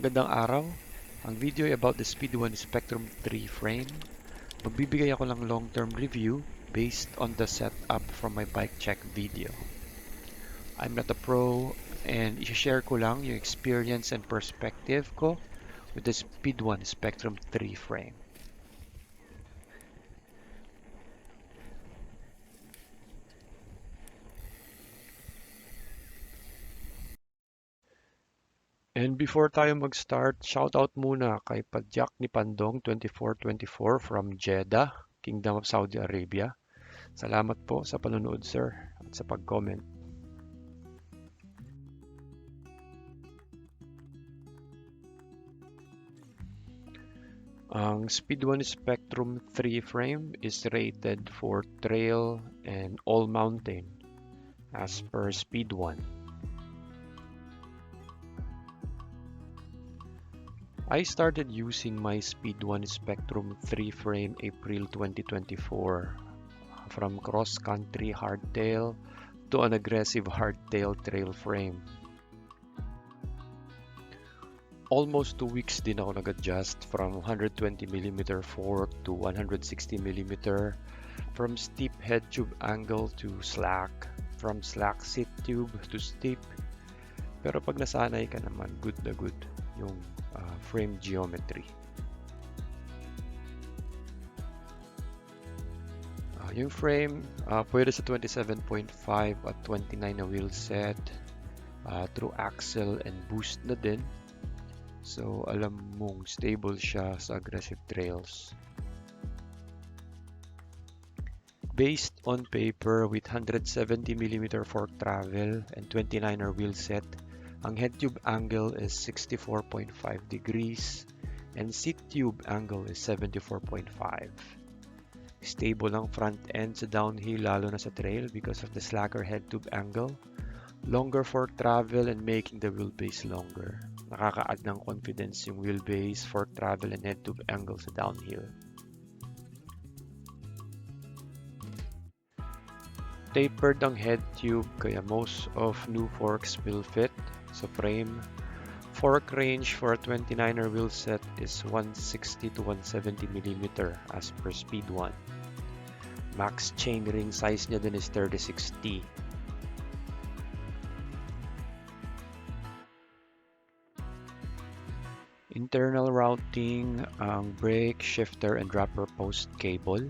Magandang araw. Ang video ay about the Speed 1 Spectrum 3 frame. Magbibigay ako ng long-term review based on the setup from my bike check video. I'm not a pro and i-share ko lang yung experience and perspective ko with the Speed 1 Spectrum 3 frame. And before tayo mag-start, shoutout muna kay Padjak ni Pandong 2424 from Jeddah, Kingdom of Saudi Arabia. Salamat po sa panonood sir at sa pag-comment. Ang Speed 1 Spectrum 3 frame is rated for trail and all mountain as per Speed 1. I started using my Speed 1 Spectrum 3 frame April 2024 from cross-country hardtail to an aggressive hardtail trail frame. Almost two weeks din ako nag-adjust from 120mm fork to 160mm from steep head tube angle to slack from slack seat tube to steep pero pag nasanay ka naman good na good yung uh, frame geometry. Uh, yung frame, uh, pwede sa 27.5 at 29 na wheel set, uh, through axle and boost na din. So, alam mong stable siya sa aggressive trails. Based on paper with 170mm fork travel and 29er wheel set, ang head tube angle is 64.5 degrees and seat tube angle is 74.5. Stable ang front end sa downhill lalo na sa trail because of the slacker head tube angle. Longer fork travel and making the wheelbase longer. Nakaka-add ng confidence yung wheelbase, fork travel, and head tube angle sa downhill. Tapered ang head tube kaya most of new forks will fit sa frame. Fork range for a 29er wheel set is 160 to 170 mm as per speed 1. Max chain ring size niya din is 3060. Internal routing ang brake, shifter, and dropper post cable.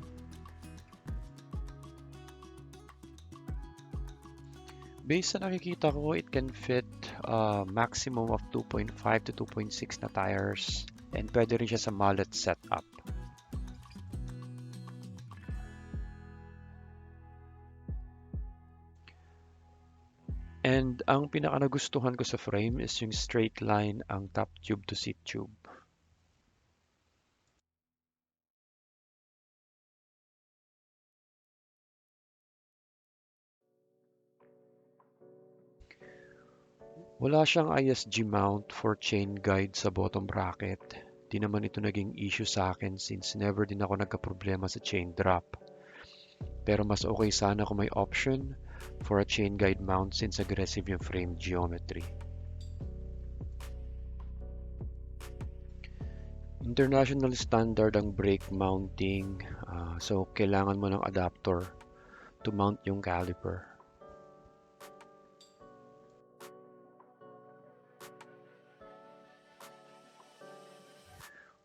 Based sa nakikita ko, it can fit a maximum of 2.5 to 2.6 na tires and pwede rin siya sa mallet setup. And ang pinaka nagustuhan ko sa frame is yung straight line ang top tube to seat tube. Wala siyang ISG mount for chain guide sa bottom bracket. Di naman ito naging issue sa akin since never din ako nagka-problema sa chain drop. Pero mas okay sana kung may option for a chain guide mount since aggressive yung frame geometry. International standard ang brake mounting uh, so kailangan mo ng adapter to mount yung caliper.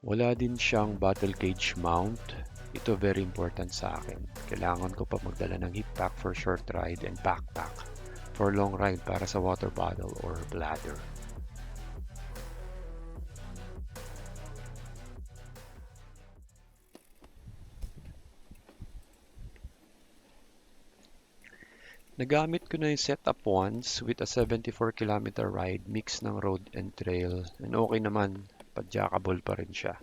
Wala din siyang bottle gauge mount. Ito very important sa akin. Kailangan ko pa magdala ng hip pack for short ride and backpack for long ride para sa water bottle or bladder. Nagamit ko na yung setup once with a 74 km ride mix ng road and trail and okay naman, padjakable pa rin siya.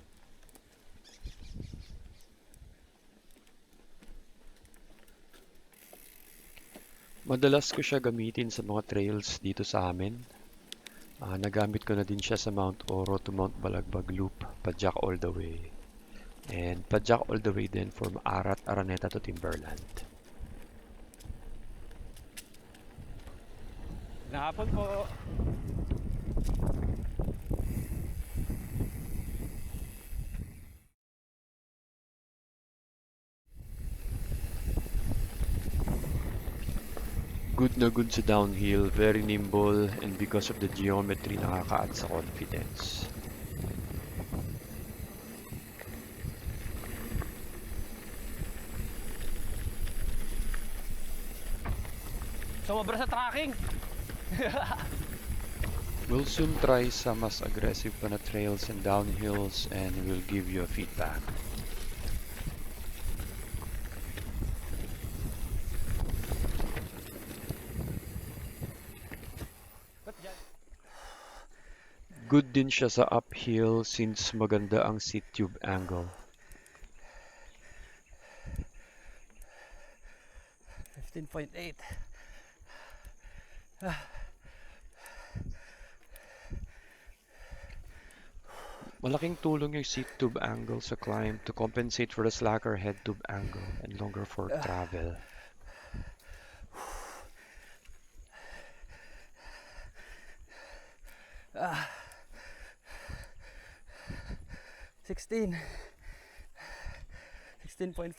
Madalas ko siya gamitin sa mga trails dito sa amin. Uh, nagamit ko na din siya sa Mount Oro to Mount Balagbag Loop, Padjak all the way. And Padjak all the way din from Arat, Araneta to Timberland. Nahapon po. Good na good sa downhill, very nimble, and because of the geometry, nakaka-add sa confidence. Sumobra sa tracking. We'll soon try some mas aggressive pa na trails and downhills and we'll give you a feedback. Good din siya sa uphill since maganda ang seat tube angle. Fifteen point eight. Ah. Malaking tulong yung seat tube angle sa climb to compensate for the slacker head tube angle and longer for ah. travel. Ah. 16 16.4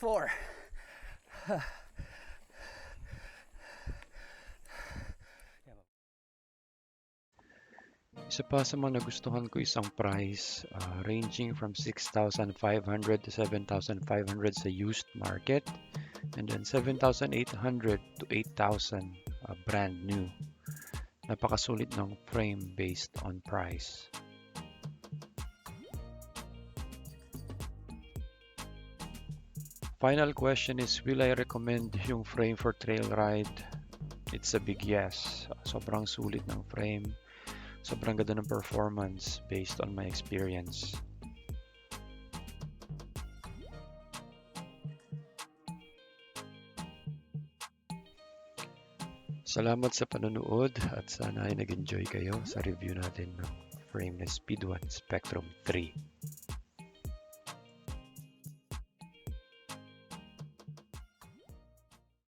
Isa pa sa mga nagustuhan ko isang price uh, ranging from 6,500 to 7,500 sa used market and then 7,800 to 8,000 uh, brand new. Napakasulit ng frame based on price. Final question is, will I recommend yung frame for trail ride? It's a big yes. Sobrang sulit ng frame. Sobrang ganda ng performance based on my experience. Salamat sa panonood at sana ay nag-enjoy kayo sa review natin ng frame na Speed 1 Spectrum 3.